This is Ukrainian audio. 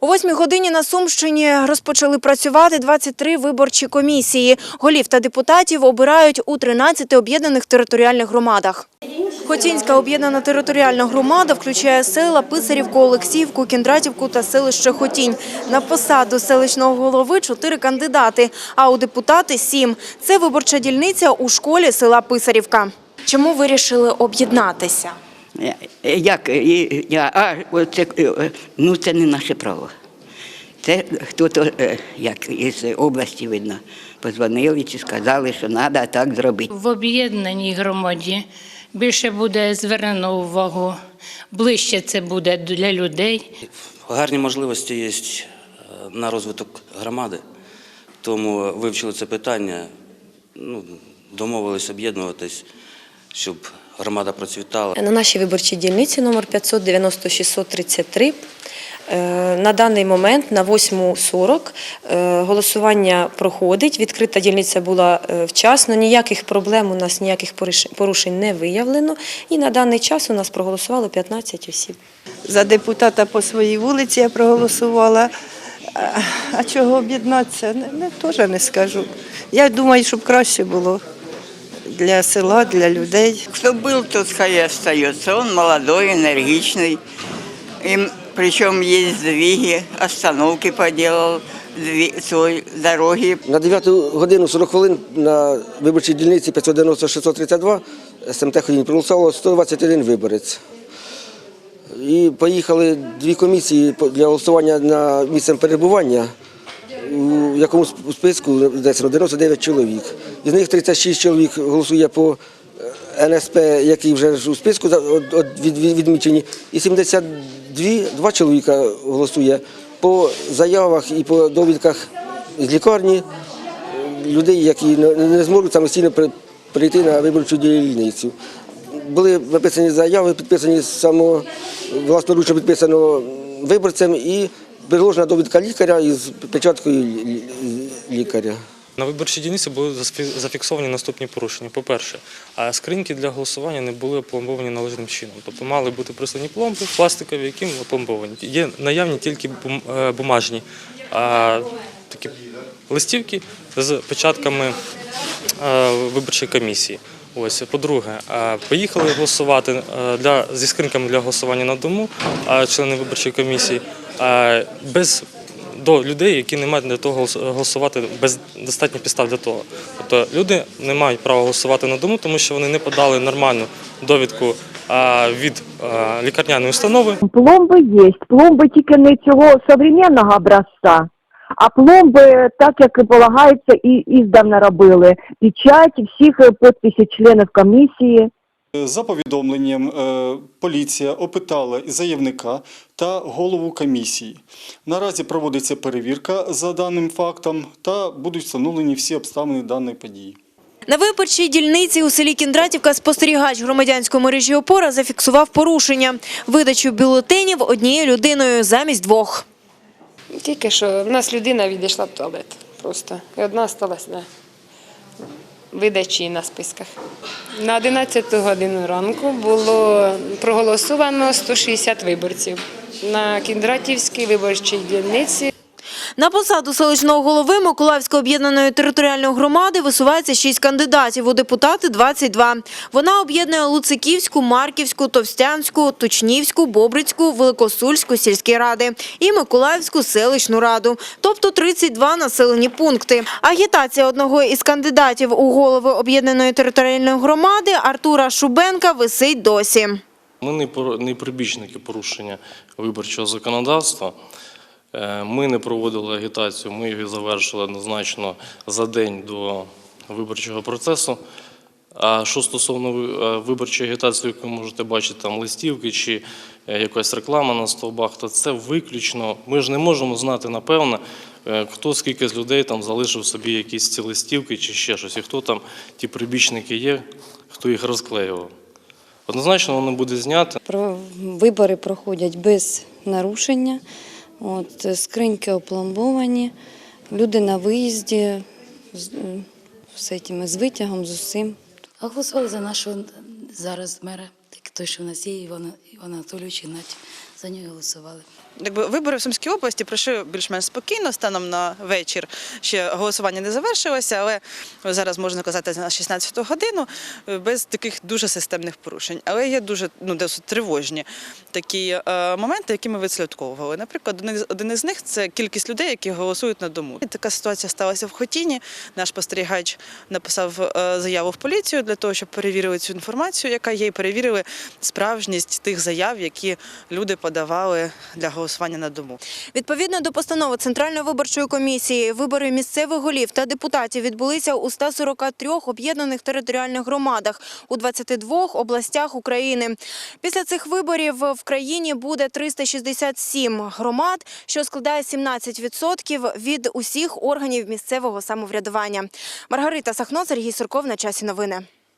О восьмій годині на Сумщині розпочали працювати 23 виборчі комісії. Голів та депутатів обирають у 13 об'єднаних територіальних громадах. Хотінська об'єднана територіальна громада включає села Писарівку, Олексіївку, Кіндратівку та селище Хотінь. На посаду селищного голови чотири кандидати, а у депутати сім. Це виборча дільниця у школі села Писарівка. Чому вирішили об'єднатися? Е, е, Як? Я, а, оце, е, ну це не наше право. Це хто-то, е, як із області, видно, позвонили чи сказали, що треба так зробити. В об'єднаній громаді більше буде звернено увагу, ближче це буде для людей. Гарні можливості є е, на розвиток громади, тому вивчили це питання, ну, домовились об'єднуватись, щоб громада процвітала. На нашій виборчій дільниці номер 590-633 е, на даний момент на 8.40 е, голосування проходить. Відкрита дільниця була е, вчасно, ніяких проблем у нас, ніяких порушень не виявлено. І на даний час у нас проголосувало 15 осіб. За депутата по своїй вулиці я проголосувала. А- А чого об'єднатися? Не, не, теж не скажу. Я думаю, щоб краще було для села, для людей. Хто був, тот хай остается. Он молодой, энергичный. Им, причем есть сдвиги, остановки поделал, дви- той дороги На 9 годину 40 хвилин на виборчій дільниці 590-632 СМТ Ходінь проголосувало 121 виборець. І поїхали дві комісії для голосування на місцем перебування, у якому сп- списку десь 99 чоловік. Із них 36 чоловік голосує по е, НСП, який вже у списку відмічені, і 72 два чоловіка голосує по заявах і по довідках з лікарні людей, які не зможуть самостійно прийти на виборчу дільницю. Були написані заяви, підписані само власноручно підписано виборцем і приложена довідка лікаря із печаткою лі- лі- лікаря. На виборчій дільниці були зафіксовані наступні порушення. По-перше, скриньки для голосування не були опломбовані належним чином. Тобто мали бути прислані пломби пластикові, які опломбовані. Є наявні тільки е, бумажні такі листівки з печатками е, виборчої комісії. По-друге, е, поїхали голосувати для, зі скриньками для голосування на дому, члени виборчої комісії, без до людей, які не мають для того голос- голосувати без достатньо підстав для того. Тобто люди не мають права голосувати на дому, тому що вони не подали нормальну довідку від лікарняної установи. Пломби є. Пломби тільки не цього современного образця, а пломби, так як і полагається, і іздавна робили. Печать всіх підписів членів комісії. За повідомленням е, поліція опитала заявника та голову комісії. Наразі проводиться перевірка за даним фактом та будуть встановлені всі обставини даної події. На виборчій дільниці у селі Кіндратівка спостерігач громадянської мережі «Опора» зафіксував порушення. Видачу бюлетенів однією людиною замість двох. Тільки що в нас людина відійшла в туалет просто. І одна сталася видачі на списках. На 11 годину ранку було проголосовано 160 виборців. На Кіндратівській виборчій дільниці На посаду селищного голови Миколаївської об'єднаної територіальної громади висувається шість кандидатів, у депутати – 22. Вона об'єднує Луциківську, Марківську, Товстянську, Тучнівську, Бобрицьку, Великосульську сільські ради і Миколаївську селищну раду, тобто 32 населені пункти. Агітація одного із кандидатів у голови об'єднаної територіальної громади Артура Шубенка висить досі. Ми не прибічники порушення виборчого законодавства. Е, Ми не проводили агітацію, ми її завершили однозначно за день до виборчого процесу. А що стосовно е, виборчої агітації, яку ви можете бачити, там листівки чи е, якась реклама на стовбах, то це виключно. Ми ж не можемо знати, напевно, хто скільки з людей там залишив собі якісь ці листівки чи ще щось, і хто там ті прибічники є, хто їх розклеював. Однозначно воно буде знято. Вибори проходять без нарушення. От, е, скриньки опломбовані, люди на виїзді з, з, цими, з витягом, з усім. А голосували за нашого зараз мера, той, що в нас є, Івана, Анатолійовича Ігнатів. За нього голосували. якби вибори в Сумській області пройшли більш-менш спокійно, станом на вечір. Ще голосування не завершилося, але зараз можна казати на 16-ту годину е, без таких дуже системних порушень. Але є дуже ну, досить тривожні такі е, моменти, які ми відслідковували. Наприклад, один із- них це кількість людей, які голосують на дому. І така ситуація сталася в Хотіні. Наш спостерігач написав е, заяву в поліцію для того, щоб перевірили цю інформацію, яка є, і перевірили справжність тих заяв, які люди подавали для голосування на дому. Відповідно до постанови Центральної виборчої комісії, вибори місцевих голів та депутатів відбулися у 143 об'єднаних територіальних громадах у 22 областях України. Після цих виборів в країні буде 367 громад, що складає 17% від усіх органів місцевого самоврядування. Маргарита Сахно, Сергій Сурков на часі новини.